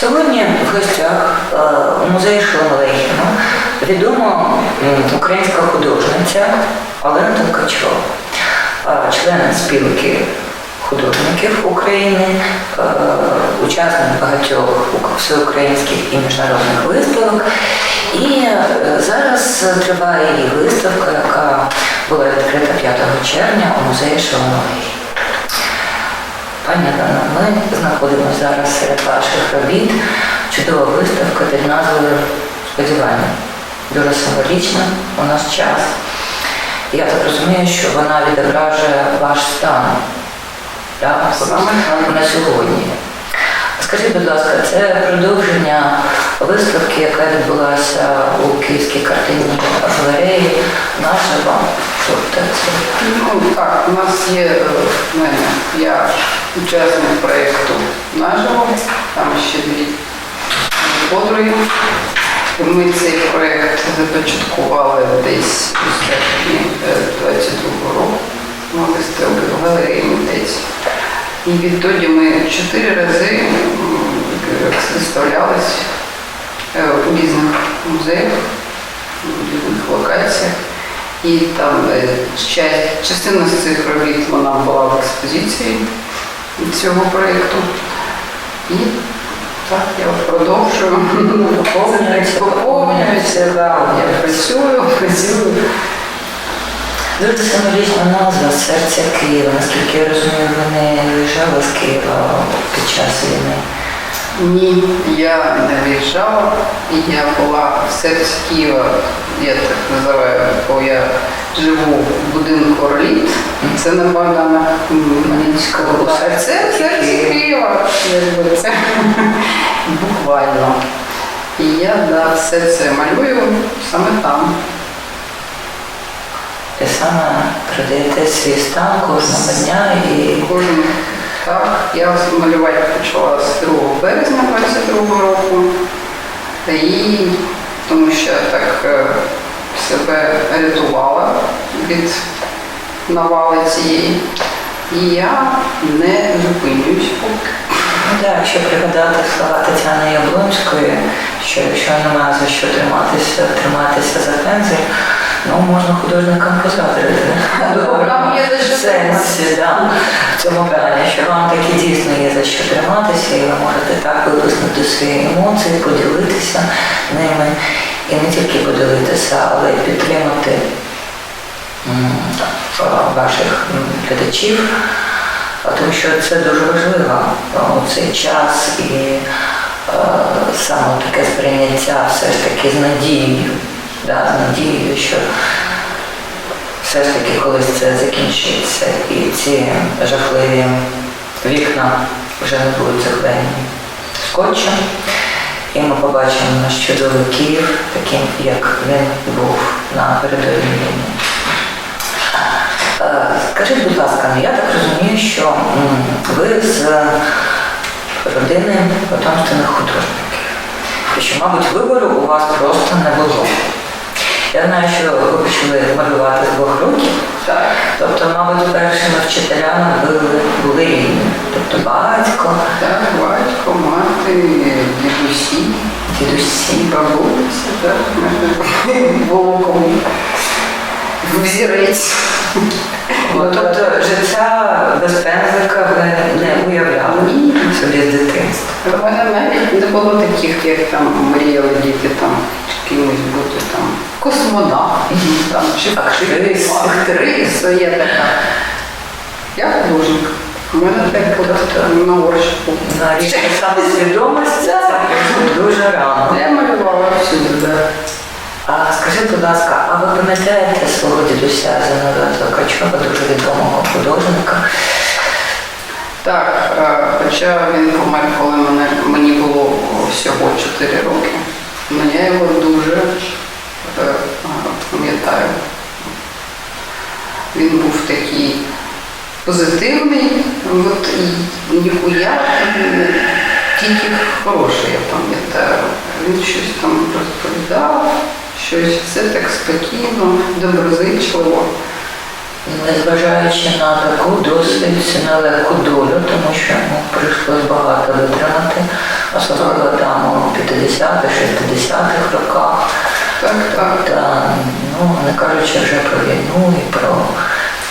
Сьогодні в гостях е, у музеї Шоломалегіна відома українська художниця Олена Толкачова, е, член спілки художників України, е, учасник багатьох всеукраїнських і міжнародних виставок. І зараз триває її виставка, яка була відкрита 5 червня у музеї Шоломалегіна. Пані Дана, ми знаходимося зараз серед ваших робіт. Чудова виставка під назвою Сподівання. Дуже символічна у нас час. Я так розумію, що вона відображує ваш стан так, на сьогодні. Скажіть, будь ласка, це продовження виставки, яка відбулася у Київській картинній галереї нашого. Тобто Ну так, у нас є е, в мене, я учасник проєкту наживо, там ще дві подруги. Ми цей проєкт започаткували десь у серпні 22 року. Ми виставили в галереї митець. І відтоді ми чотири рази виставлялись е, у різних музеях, в різних локаціях. І там е, частина з цих робіт вона була в експозиції цього проєкту. І так я продовжую поповнююся, да, я працюю, працюю. Дуже символічна назва серця Києва. Наскільки я розумію, ви не виїжджали з Києва під час війни. Ні, я не виїжджала, я була в серці Києва, я так називаю, бо я живу в будинку Роліт. Це на Богдана Хмельницького. Це серце Києва, це буквально. І я да, все це малюю саме там. І саме продаєте свій стан кожного дня і Кожен так. Я малювати почала з 2 березня 22 року. І тому що я так е, себе рятувала від навали цієї. І я не ну, да, якщо пригадати слова Тетяни Яблонської, що якщо немає за що триматися, триматися за пензель, ну можна художникам є за сенсі, да, в цьому плані, що вам таки дійсно є за що триматися, і ви можете так виплеснути свої емоції, поділитися ними. І не тільки поділитися, але й підтримати ваших глядачів, тому що це дуже важливо у цей час і е, саме таке сприйняття все ж таки з надією, да, надією, що все ж таки колись це закінчиться і ці жахливі вікна вже не будуть заклеєні скотчем. І ми побачимо наш чудовий Київ, таким, як він був на передовій війни. Е, Скажіть, будь ласка, я так розумію, що ви з родини потомственних художників. І що, мабуть, вибору у вас просто не було. Я знаю, що ви почали малювати з двох років. Так. Тобто, мабуть, першими вчителями були, були. Тобто батько, Так, батько, мати, дідусі, дідусі. бабуся, так, було кому. Взірець. Тобто життя без пензлика ви не уявляли собі з дитинства. У мене навіть не було таких, як там мріяли діти там кимось бути там космонавтом, там чи Актрис. актрисою, я така. Я художник. У мене так просто на горщику. Це дуже рано. Я малювала всюди. А скажіть, будь ласка, а ви пам'ятаєте свого дідуся Зиновія Толкачова, дуже відомого художника? Так, е, хоча він помер, коли мене, мені було всього 4 роки. Ну я його дуже пам'ятаю. Він був такий позитивний, от ніхуя е, тільки хороше, я пам'ятаю. Він щось там розповідав, щось все так спокійно, доброзичливо. Незважаючи на таку досить нелегку долю, тому що ну, прийшлось багато витримати, особливо там у 50-х, 60-х роках. Так, так. Та, ну, не кажучи вже про війну і про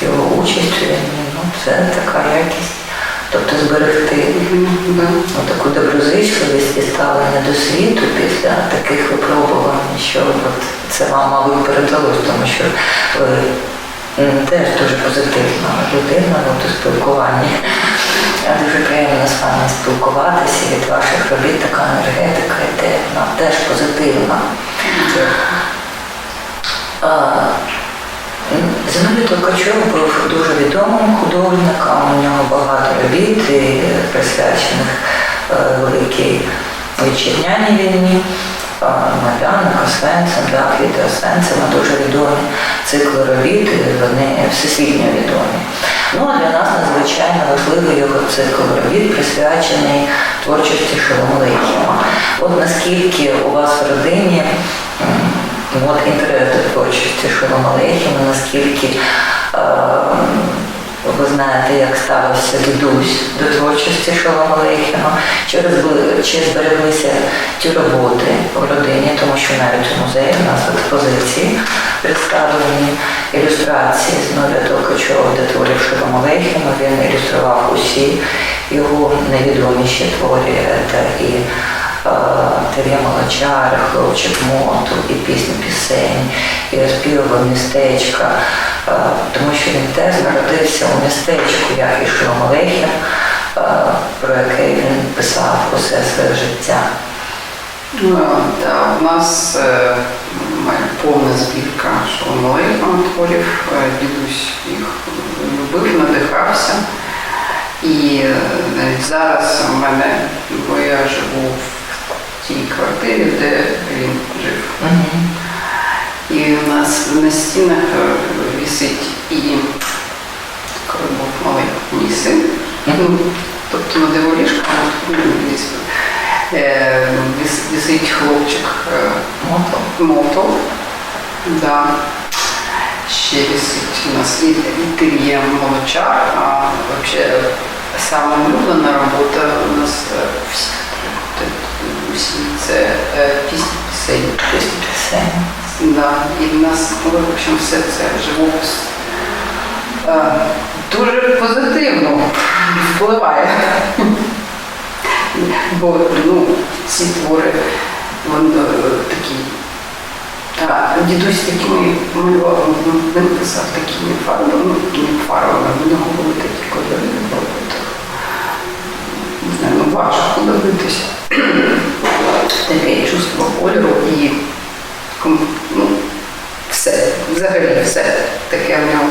його участь у війні, ну, це така якість. Тобто зберегти да. ну, таку доброзичливість і ставлення до світу після таких випробувань, що от це вам, мабуть, передалось, тому що ви теж дуже позитивна людина от, у спілкуванні. А Дуже приємно з вами спілкуватися і від ваших робіт така енергетика йде, вона теж позитивна. А, Зиновій Толкачов був дуже відомим художником, у нього багато робіт, присвячених е, великій вітчизняній війні. Е, Майдан, Освенцим, так, від дуже відомі цикли робіт, вони всесвітньо відомі. Ну а для нас надзвичайно важливий його цикл робіт, присвячений творчості Шоломолихіма. Наскільки у вас в родині Ну, От інтерес до творчості Шолома Алейхіма, наскільки е, ви знаєте, як ставився дідусь до творчості Шолома Алейхіма, чи, чи збереглися ті роботи в родині, тому що навіть у музеї у нас експозиції представлені ілюстрації з Ноля Толкачова до творів Шолома Алейхіма. Він ілюстрував усі його найвідоміші твори. Це і Тер'я Молочара, Хлопчик Моту, і пісні пісень, і розпівував містечка, тому що він теж народився у містечку, як і Олехів, е, про яке він писав усе своє життя. Ну, та, у нас е, повна збірка шоломалейка творів. Е, Дідусь їх любив, надихався. І е, навіть зараз у мене, бо я живу в тій квартирі, де він жив. Мгм. І у нас на стінах е, висить і коли був малий мій син, ну, тобто на диволіжка, висить хлопчик е, Мото. Да. Ще висить у нас і інтер'єр молочар, а взагалі сама улюблена робота у нас е, всіх е, усі це е, пісні пісень. Пісні пісень. Да, і в нас ну, в общем, все це живопис е, дуже позитивно впливає. Бо ну, ці твори вони е, такі. Та, дідусь такими малював, ну, він писав такими фарбами, ну, такими фарбами, в нього були такі кольори роботах. Не знаю, ну важко дивитися. Таке чувство кольору і ком- ну, все, взагалі все таке в нього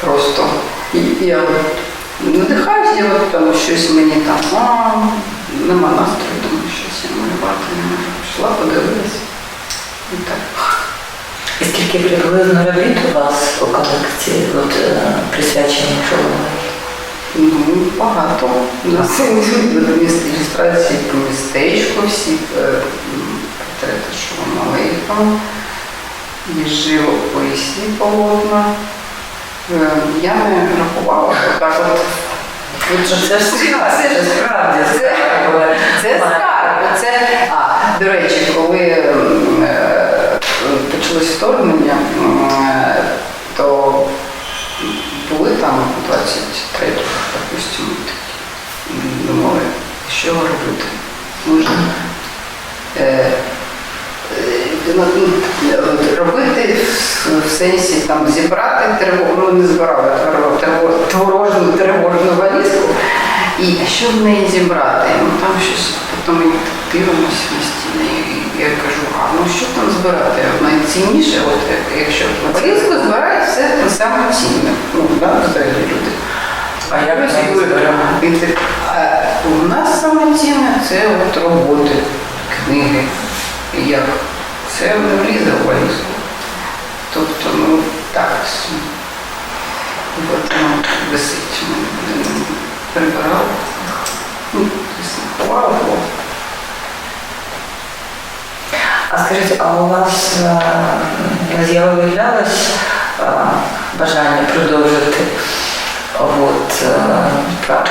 просто. І я надихаюся, от там щось мені там, а, нема настрою, думаю, щось я малювати не можу. Пішла, подивилася. І так. І скільки приблизно робіт у вас у колекції, от, е, присвячені Шолому Ну, багато. У нас ілюстрації по містечку, всі е, м, портрети Шоломалейка, і живописні полотна. Е, Я не рахувала, так от. Ну, це ж скарб, це ж справді Це- скарб. Це скарб. Це, а, до речі, коли е, почалось вторгнення, е, то були там 23 допустимо, такі, думали, що робити. Можна е, робити в- сенсі там зібрати тривогу, ну не збирали творожну тривожну валізку. І що в неї зібрати? Ну там щось потім ми дивимося на стіни. Я кажу, а ну що там збирати? Найцінніше, от якщо на валізку збирають все саме цінне. Ну, да, взагалі люди. А а у нас саме цінне це от роботи, книги. Як це не влізе в валізку. Тобто, ну так. От воно висить. Будемо прибирали. Ну, ховали. А скажіть, а у вас е, не з'являлось е, бажання продовжити от, е, е,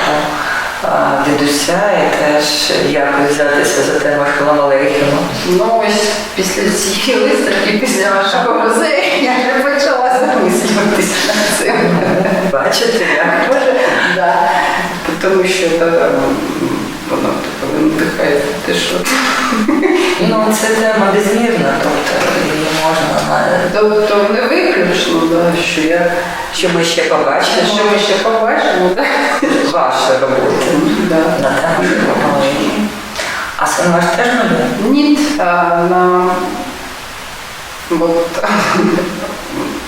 дідуся і теж якось взятися за тему Шолом Алейхіну. Ну ось після цієї виставки, після вашого музею, я вже почала замислюватися над цим. Бачите, як? може? да. Тому що воно надихає те, що Ну, це тема безмірна, тобто її можна тобто не виключно, да, що я що ми ще побачимо, що ми ще побачимо, да. ваші роботи Да. на тему Алейхіну. А син ваш теж малює? Ні, на от,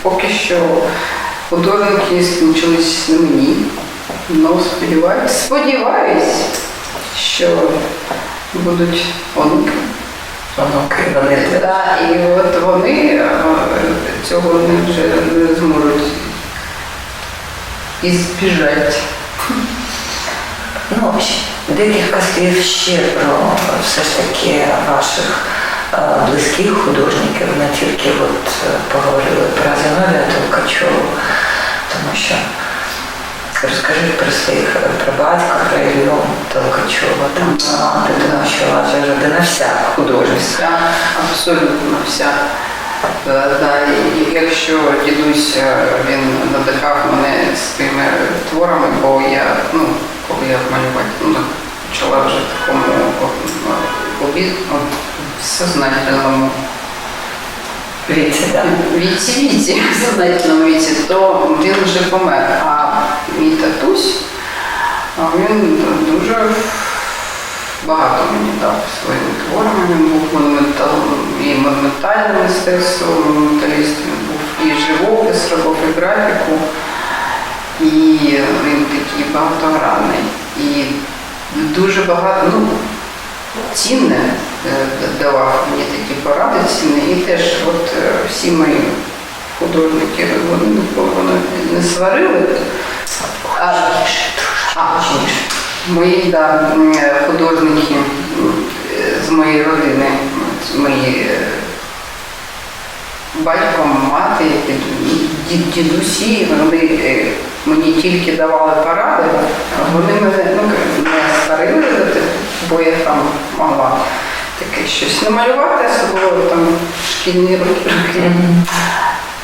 поки що художники скінчились на мені. Ну, сподіваюсь, сподіваюсь, що будуть онуки. Онуки, вони. Да, і от вони е, цього не вже не зможуть ізбіжати. Ну, щ- декілька слів ще про все ж таки ваших е, близьких художників, не тільки от е, поговорили про Зіновія Толкачову, тому що розкажіть про своїх е, про батька, про Ілью Толкачова, там таланти, що же родина вся художницька. Абсолютно вся. Е, Да, і- якщо дідусь е, він надихав мене своїми творами, бо я, ну, коли я малювати ну, почала вже в такому о, обід, о, сознательному Віці, да. віці, віці, в віці, то він вже помер. А мій татусь, він дуже багато мені дав своїми творами. Він був монументал, і монументальне мистецтво, монументаліст, він був і живопис, робив і графіку, і він такий багатогранний. І дуже багато, ну, цінне давав мені такі поради цінні. І теж от е, всі мої художники, вони ніколи вони не сварили. А, а, Мої да, е, художники е, з моєї родини, мої е, батько, мати, дід- дідусі, вони е, мені тільки давали поради, вони мене ну, не сварили, бо я там могла таке щось намалювати, особливо там шкільні роки.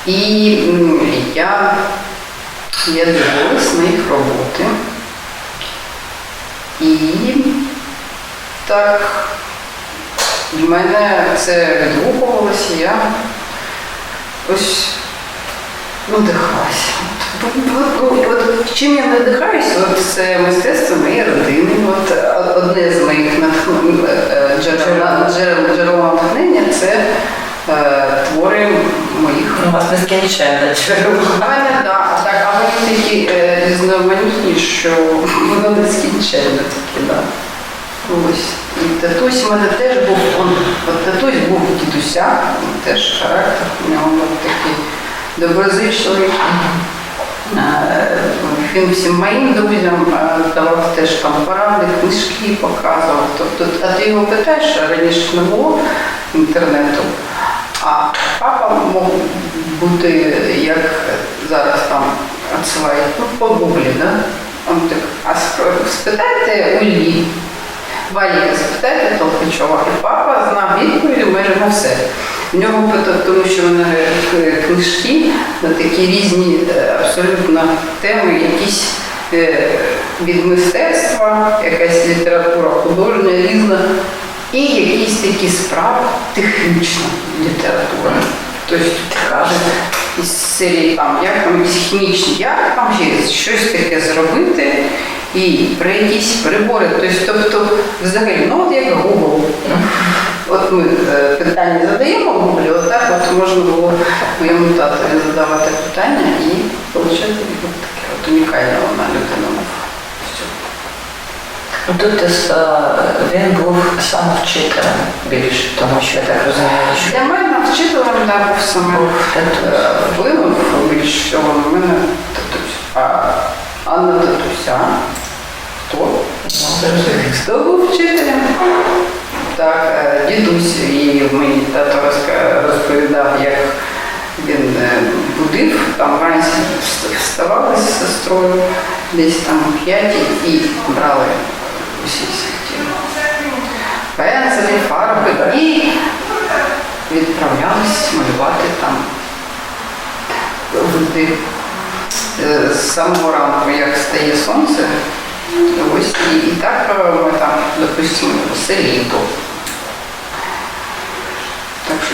І я, я дивилась на їх роботи. І так в мене це відгукувалося, я ось надихалася. От, чим я надихаюся, от це мистецтво моєї родини. От е, одне з моїх е, джерел, натхнення це е, твори моїх Ну, У вас нескінченне джерело. да, так, а вони такі е, різноманітні, що воно нескінченне таке, да. Ось. І татусь у мене теж був, он, от татусь був дідуся, теж характер, у нього от такий доброзичливий. Е, Він всім моїм друзям е, давав теж там поради, книжки показував. Тобто, а ти його питаєш, раніше не було інтернету. А папа мог бути, як зараз там відсилають, ну, по гуглі, да? Он так, а спитайте у Іллі, Валіка спитайте Толкачова, і папа знав відповіді майже на все. В нього питав, тому що вони е, книжки на такі різні е, абсолютно теми, якісь е, від мистецтва, якась література художня різна, і якісь такі справи технічна література. Тобто каже, із серії там, як там якісь хімічні, як там щось таке зробити, і про якісь прибори. Тобто, тобто взагалі, ну от як Google. От ми е, питання задаємо в Google, от так от можна було моєму татові задавати питання і отримати от таке от унікальне вона людина. Все. Ну, Тут він був саме вчителем більше, тому що я так розумію, що Для мене вчителем да, був саме татусь. е, вплинув більш всього на мене татусь. А Анна Татуся. Хто? Ну. Хто був вчителем? Так, е, дідусь її мені тато розповідав, як він е, будив, там вранці вставали з сестрою, десь там о п'ятій і брали усі ті пензелі, фарби і відправлялись малювати там в Е, з самого ранку, як стає сонце, ось і, і так ми там, допустимо, все літо.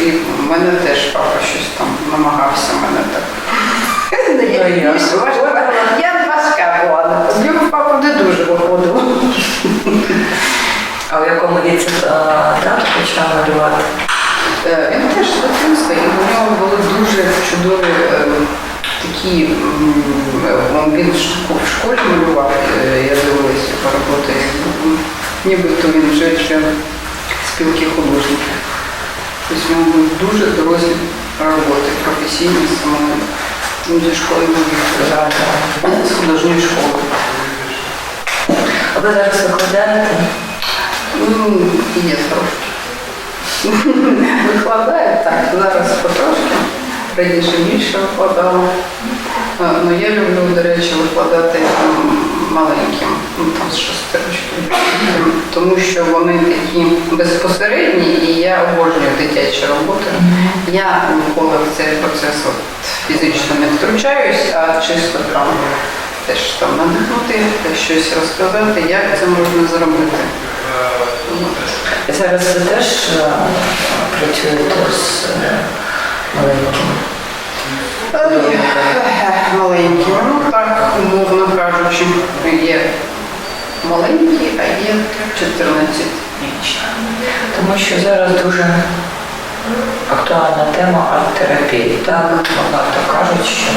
І в мене теж папа щось там намагався мене так. Ну, я важка. Була. З нього папа не дуже виходило. А в якому віці е, тато почав малювати? Е, Він теж з дитинства, і у нього були дуже чудові е, такі, е, він в школі малював, е, я дивилася його роботи, нібито він вже член спілки художників. Тобто в нього були дуже дорослі роботи, професійні саме. Зі школи виїхав, з художньої школи. А ви зараз викладаєте? Ну, є трошки. Викладаю так, зараз потрошки. Раніше більше викладала. Ну, я люблю, до речі, викладати маленьким, ну там з шести. Тому що вони такі безпосередні і я обожнюю дитячі роботи. Я ніколи в цей процес от, фізично не втручаюсь, а чисто там теж там надихнути, щось розказати, як це можна зробити. Зараз ви теж е, працюєте з е, Маленькі, ну так, умовно кажучи, є маленькі, а є 14 річні. Тому що зараз дуже актуальна тема арт-терапії. Так, багато кажуть, що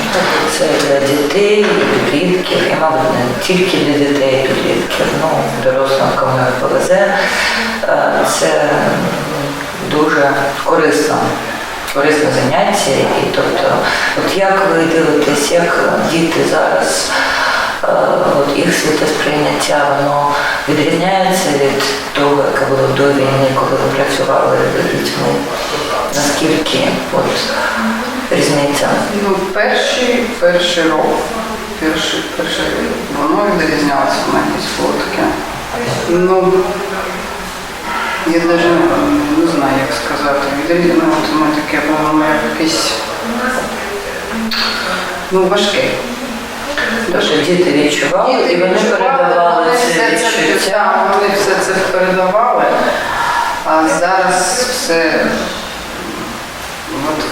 це для дітей, і підлітків, і, мабуть, не тільки для дітей і підлітків, ну, дорослим, кому повезе. Е, Це дуже корисно. Корисне заняття, і тобто, от як ви дивитесь, як діти зараз, е, от їх світосприйняття, воно відрізняється від того, яке було до війни, коли ви працювали з дітьми? Наскільки от різниця? Ну, перший, перший рок, перший, перший, воно відрізнялося на якісь фотки. Ну, я навіть не знаю, як сказати. Відрізнялося воно таке було якесь, ну, важке. Тобто діти відчували і вони передавали це відчуття. вони все це передавали, а зараз все от,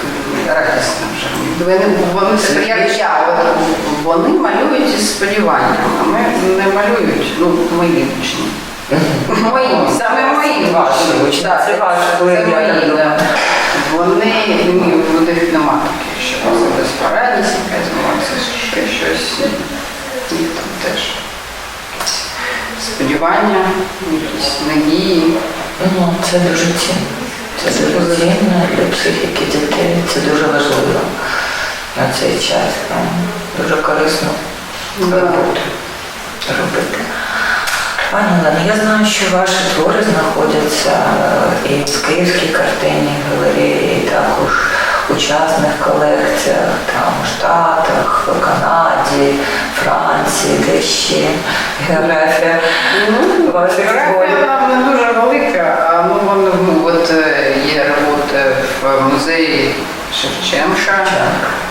радісно вже. Вони, вони як я, вони малюють із сподіванням, а ми не малюють, ну, мої учні. Мої, саме мої Ваші. Так, Це ваші, це мої, да. Вони, у них нема таке, що це безпорадність, якась емоція, ще щось. Їх там теж сподівання, якісь надії. Ну, це дуже цінно. Це дуже цінно для психіки дітей. Це дуже важливо на цей час. Дуже корисно Да. роботу робити. Пані Олена, я знаю, що ваші твори знаходяться е, і в Київській картині галереї, і також у частних колекціях, там у Штатах, в Канаді, Франції, де ще географія ваших Географія творів. нам не дуже велика, а ну, вони, ну, от е, є роботи в музеї Шевченка,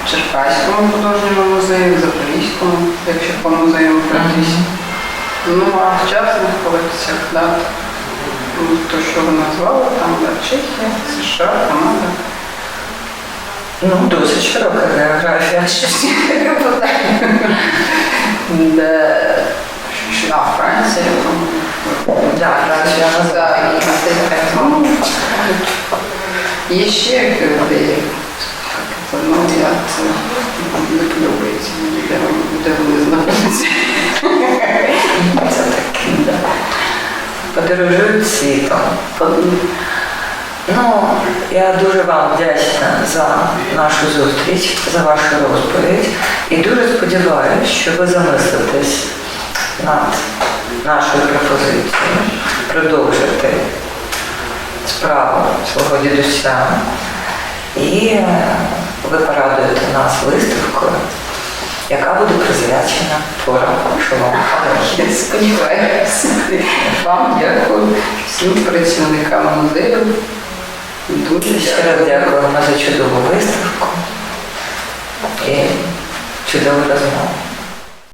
В Черкаському художньому музеї, в Запорізькому, якщо по музеям пройтись. Ну, а в частних колекціях, да, ну, то, що ви назвали, там да, Чехія, США, Канада. Ну, досить широка географія. Де, а, Франція, там, Да, Франція Да, і ну, Є ще де, як це, ну, я це не подобається де вони, де знаходяться. Це таке, да. Подорожують світом. Ну, я дуже вам вдячна за нашу зустріч, за вашу розповідь. І дуже сподіваюся, що ви замислитесь над нашою пропозицією продовжити справу свого дідуся і ви порадуєте нас виставкою, яка буде творам Шолом Алехі. Я сподіваюся. Вам дякую, всім працівникам музею. Дуже Ще раз дякуємо за чудову виставку і чудову розмову.